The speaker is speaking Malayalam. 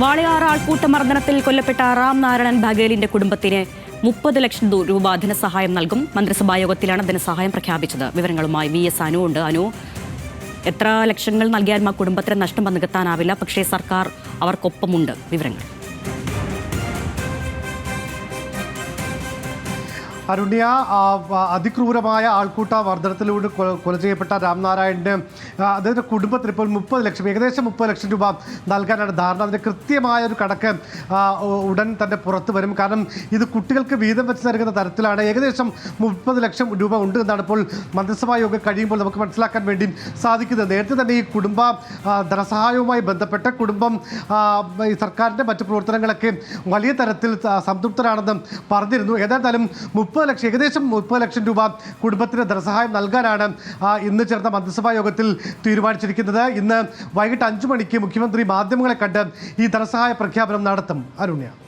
വാളയാർ ആൾക്കൂട്ട മർദ്ദനത്തിൽ കൊല്ലപ്പെട്ട റാം നാരായണൻ ബഗേലിന്റെ കുടുംബത്തിന് മുപ്പത് ലക്ഷം രൂപ ധനസഹായം നൽകും. മന്ത്രിസഭാ യോഗത്തിലാണ് ധനസഹായം പ്രഖ്യാപിച്ചത്. വിവരങ്ങളുമായി വി എസ് അനു ഉണ്ട്. അനു എത്ര ലക്ഷങ്ങൾ നൽകിയാലും ആ കുടുംബത്തിന് നഷ്ടം പങ്കെത്താനാവില്ല പക്ഷേ സർക്കാർ അവർക്കൊപ്പമുണ്ട്. വിവരങ്ങൾ. അരുണ്യ അതിക്രൂരമായ ആൾക്കൂട്ട മർദ്ദനത്തിലൂടെ കൊല ചെയ്യപ്പെട്ട രാംനാരായണന്റെ അദ്ദേഹത്തെ കുടുംബത്തിന് ഇപ്പോൾ മുപ്പത് ലക്ഷം ഏകദേശം മുപ്പത് ലക്ഷം രൂപ നൽകാനാണ് ധാരണ. അതിന്റെ കൃത്യമായ ഒരു കണക്ക് ഉടൻ തന്നെ പുറത്തു വരും. കാരണം ഇത് കുട്ടികൾക്ക് വീതം വെച്ച് നൽകുന്ന തരത്തിലാണ്. ഏകദേശം മുപ്പത് ലക്ഷം രൂപ ഉണ്ട് എന്നാണ് ഇപ്പോൾ മന്ത്രിസഭാ യോഗം കഴിയുമ്പോൾ നമുക്ക് മനസ്സിലാക്കാൻ വേണ്ടി സാധിക്കുന്നത്. നേരത്തെ തന്നെ ഈ കുടുംബ ധനസഹായവുമായി ബന്ധപ്പെട്ട കുടുംബം ഈ സർക്കാരിന്റെ മറ്റ് പ്രവർത്തനങ്ങളൊക്കെ വലിയ തരത്തിൽ സംതൃപ്തരാണെന്നും സംതൃപ്തരാണെന്ന് പറഞ്ഞിരുന്നു. ഏതായാലും മുപ്പത് ലക്ഷം ഏകദേശം മുപ്പത് ലക്ഷം രൂപ കുടുംബത്തിന് ധനസഹായം നൽകാനാണ് ഇന്ന് ചേർന്ന മന്ത്രിസഭാ യോഗത്തിൽ തീരുമാനിച്ചിരിക്കുന്നത്. ഇന്ന് വൈകിട്ട് അഞ്ചു മണിക്ക് മുഖ്യമന്ത്രി മാധ്യമങ്ങളെ കണ്ട് ഈ ധനസഹായ പ്രഖ്യാപനം നടത്തും. അരുണ്യ.